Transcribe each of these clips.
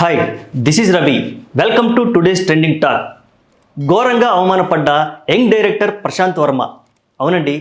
Hi this is Ravi welcome to today's trending talk ఘోరంగా అవమానపడ్డ young director Prashanth Varma. అవునండి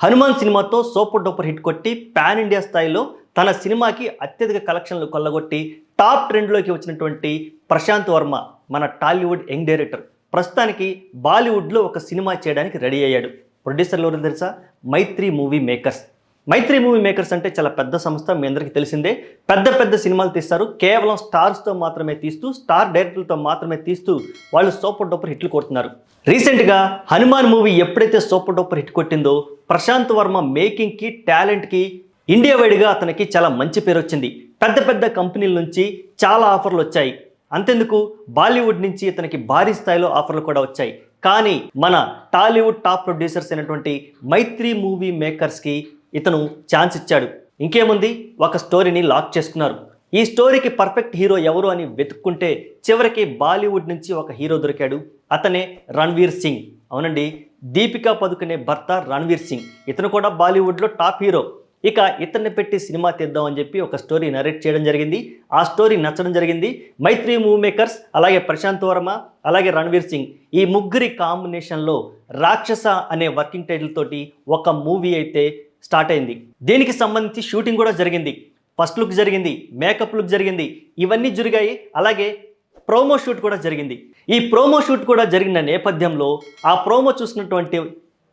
హనుమాన్ సినిమాతో సూపర్ డూపర్ హిట్ కొట్టి పాన్ ఇండియా స్థాయిలో తన సినిమాకి అత్యధిక కలెక్షన్లు కొల్లగొట్టి టాప్ ట్రెండ్లోకి వచ్చినటువంటి ప్రశాంత్ వర్మ మన టాలీవుడ్ యంగ్ డైరెక్టర్. ప్రస్తుతానికి బాలీవుడ్లో ఒక సినిమా చేయడానికి రెడీ అయ్యాడు. ప్రొడ్యూసర్లు ఎవరు తెలుసా? Mythri movie makers. Mythri movie makers అంటే చాలా పెద్ద సంస్థ మీ అందరికీ తెలిసిందే. పెద్ద పెద్ద సినిమాలు తీస్తారు. కేవలం స్టార్స్తో మాత్రమే తీస్తూ స్టార్ డైరెక్టర్లతో మాత్రమే తీస్తూ వాళ్ళు సూపర్ డూపర్ హిట్లు కొడుతున్నారు. రీసెంట్గా హనుమాన్ మూవీ ఎప్పుడైతే సూపర్ డూపర్ హిట్ కొట్టిందో ప్రశాంత్ వర్మ మేకింగ్కి టాలెంట్కి ఇండియా వైడ్గా అతనికి చాలా మంచి పేరు వచ్చింది. పెద్ద పెద్ద కంపెనీల నుంచి చాలా ఆఫర్లు వచ్చాయి. అంతెందుకు? బాలీవుడ్ నుంచి ఇతనికి భారీ స్థాయిలో ఆఫర్లు కూడా వచ్చాయి. కానీ మన టాలీవుడ్ టాప్ ప్రొడ్యూసర్స్ అయినటువంటి మైత్రి మూవీ మేకర్స్కి ఇతను ఛాన్స్ ఇచ్చాడు. ఇంకేముంది? ఒక స్టోరీని లాక్ చేసుకున్నారు. ఈ స్టోరీకి పర్ఫెక్ట్ హీరో ఎవరు అని వెతుక్కుంటే చివరికి బాలీవుడ్ నుంచి ఒక హీరో దొరికాడు. అతనే రణ్వీర్ సింగ్. అవునండి దీపికా పదుకునే భర్త రణ్వీర్ సింగ్. ఇతను కూడా బాలీవుడ్లో టాప్ హీరో. ఇక ఇతన్ని పెట్టి సినిమా తీద్దాం అని చెప్పి ఒక స్టోరీ నరేట్ చేయడం జరిగింది. ఆ స్టోరీ నచ్చడం జరిగింది. మైత్రి మూవీ మేకర్స్ అలాగే ప్రశాంత్ వర్మ అలాగే రణ్వీర్ సింగ్. ఈ ముగ్గురి కాంబినేషన్లో రాక్షస అనే వర్కింగ్ టైటిల్ తోటి ఒక మూవీ అయితే స్టార్ట్ అయింది. దీనికి సంబంధించి షూటింగ్ కూడా జరిగింది. ఫస్ట్ లుక్ జరిగింది మేకప్ లుక్ జరిగింది ఇవన్నీ జరిగాయి అలాగే ప్రోమో షూట్ కూడా జరిగింది. ఈ ప్రోమో షూట్ కూడా జరిగిన నేపథ్యంలో ఆ ప్రోమో చూసినటువంటి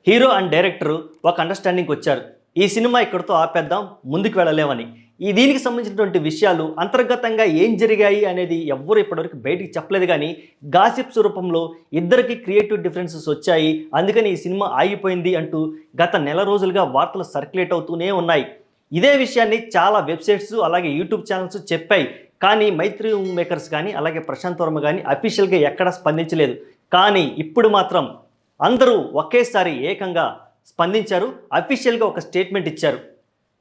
హీరో అండ్ డైరెక్టర్ ఒక అండర్స్టాండింగ్కి వచ్చారు. ఈ సినిమా ఇక్కడితో ఆపేద్దాం ముందుకు వెళ్ళలేమని. ఈ దీనికి సంబంధించినటువంటి విషయాలు అంతర్గతంగా ఏం జరిగాయి అనేది ఎవ్వరు ఇప్పటివరకు బయటికి చెప్పలేదు కానీ గాసిప్స్ రూపంలో ఇద్దరికి క్రియేటివ్ డిఫరెన్సెస్ వచ్చాయి. అందుకని ఈ సినిమా ఆగిపోయింది అంటూ గత నెల రోజులుగా వార్తలు సర్క్యులేట్ అవుతూనే ఉన్నాయి. ఇదే విషయాన్ని చాలా వెబ్సైట్స్ అలాగే యూట్యూబ్ ఛానల్స్ చెప్పాయి. కానీ మైత్రి మేకర్స్ కానీ అలాగే ప్రశాంత్ వర్మ కానీ అఫీషియల్గా ఎక్కడా స్పందించలేదు. కానీ ఇప్పుడు మాత్రం అందరూ ఒకేసారి ఏకంగా స్పందించారు. అఫీషియల్గా ఒక స్టేట్మెంట్ ఇచ్చారు.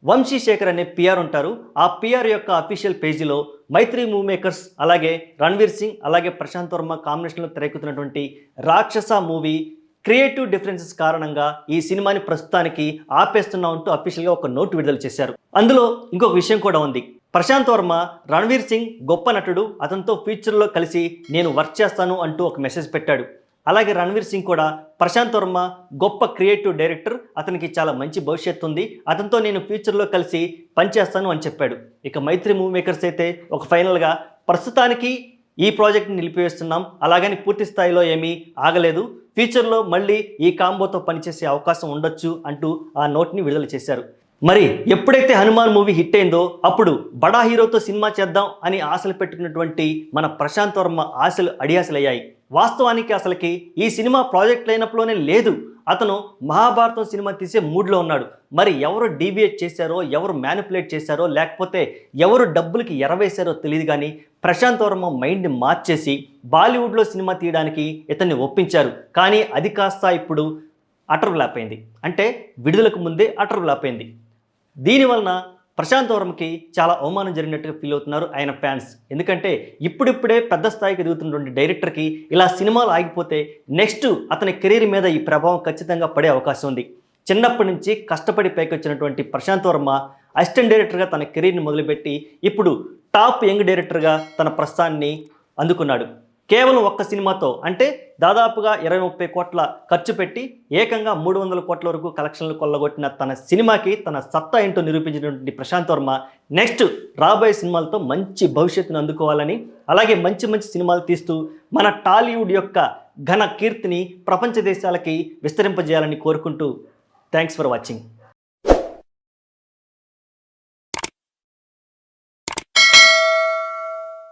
వంశీ శేఖర్ అనే పిఆర్ ఉంటారు. ఆ పిఆర్ యొక్క అఫీషియల్ పేజీలో మైత్రి మూవ్ మేకర్స్ అలాగే రణ్వీర్ సింగ్ అలాగే ప్రశాంత్ వర్మ కాంబినేషన్లో తెరకెక్కుతున్నటువంటి రాక్షస మూవీ క్రియేటివ్ డిఫరెన్సెస్ కారణంగా ఈ సినిమాని ప్రస్తుతానికి ఆపేస్తున్నా అంటూ అఫీషియల్గా ఒక నోట్ విడుదల చేశారు. అందులో ఇంకొక విషయం కూడా ఉంది. ప్రశాంత్ వర్మ రణ్వీర్ సింగ్ గొప్ప నటుడు. అతనితో ఫ్యూచర్లో కలిసి నేను వర్క్ చేస్తాను అంటూ ఒక మెసేజ్ పెట్టాడు. అలాగే రణ్వీర్ సింగ్ కూడా ప్రశాంత్ వర్మ గొప్ప క్రియేటివ్ డైరెక్టర్. అతనికి చాలా మంచి భవిష్యత్తు ఉంది. అతనితో నేను ఫ్యూచర్లో కలిసి పనిచేస్తాను అని చెప్పాడు. ఇక మైత్రి మూవీ మేకర్స్ అయితే ఒక ఫైనల్గా ప్రస్తుతానికి ఈ ప్రాజెక్ట్ని నిలిపివేస్తున్నాం. అలాగని పూర్తి స్థాయిలో ఏమీ ఆగలేదు. ఫ్యూచర్లో మళ్ళీ ఈ కాంబోతో పనిచేసే అవకాశం ఉండొచ్చు అంటూ ఆ నోట్ని విడుదల చేశారు. మరి ఎప్పుడైతే హనుమాన్ మూవీ హిట్ అయిందో అప్పుడు బడా హీరోతో సినిమా చేద్దాం అని ఆశలు పెట్టుకున్నటువంటి మన ప్రశాంత్ వర్మ ఆశలు అడియాసలయ్యాయి వాస్తవానికి అసలుకి ఈ సినిమా ప్రాజెక్ట్ లైనప్లోనే లేదు. అతను మహాభారతం సినిమా తీసే మూడ్లో ఉన్నాడు. మరి ఎవరు డీబియేట్ చేశారో ఎవరు మ్యానిపులేట్ చేశారో లేకపోతే ఎవరు డబ్బులకి ఎరవేశారో తెలియదు కానీ ప్రశాంత్ వర్మ మైండ్ని మార్చేసి బాలీవుడ్లో సినిమా తీయడానికి ఇతన్ని ఒప్పించారు. కానీ అది కాస్త ఇప్పుడు అటర్ అయింది. అంటే విడుదలకు ముందే అటర్ దీనివలన ప్రశాంత్ వర్మకి చాలా అవమానం జరిగినట్టుగా ఫీల్ అవుతున్నారు ఆయన ఫ్యాన్స్. ఎందుకంటే ఇప్పుడిప్పుడే పెద్ద స్థాయికి ఎదుగుతున్నటువంటి డైరెక్టర్కి ఇలా సినిమాలు ఆగిపోతే నెక్స్ట్ అతని కెరీర్ మీద ఈ ప్రభావం ఖచ్చితంగా పడే అవకాశం ఉంది. చిన్నప్పటి నుంచి కష్టపడి పైకి వచ్చినటువంటి ప్రశాంత్ వర్మ అసిస్టెంట్ డైరెక్టర్గా తన కెరీర్ని మొదలుపెట్టి ఇప్పుడు టాప్ యంగ్ డైరెక్టర్గా తన ప్రస్థాన్ని అందుకున్నాడు. కేవలం ఒక్క సినిమాతో అంటే దాదాపుగా ఇరవై ముప్పై కోట్ల ఖర్చు పెట్టి ఏకంగా మూడు వందల కోట్ల వరకు కలెక్షన్లు కొల్లగొట్టిన తన సినిమాకి తన సత్తా ఏంటో నిరూపించినటువంటి ప్రశాంత్ వర్మ నెక్స్ట్ రాబోయే సినిమాలతో మంచి భవిష్యత్తును అందుకోవాలని అలాగే మంచి మంచి సినిమాలు తీస్తూ మన టాలీవుడ్ యొక్క ఘన కీర్తిని ప్రపంచ దేశాలకి విస్తరింపజేయాలని కోరుకుంటూ థ్యాంక్స్ ఫర్ వాచింగ్.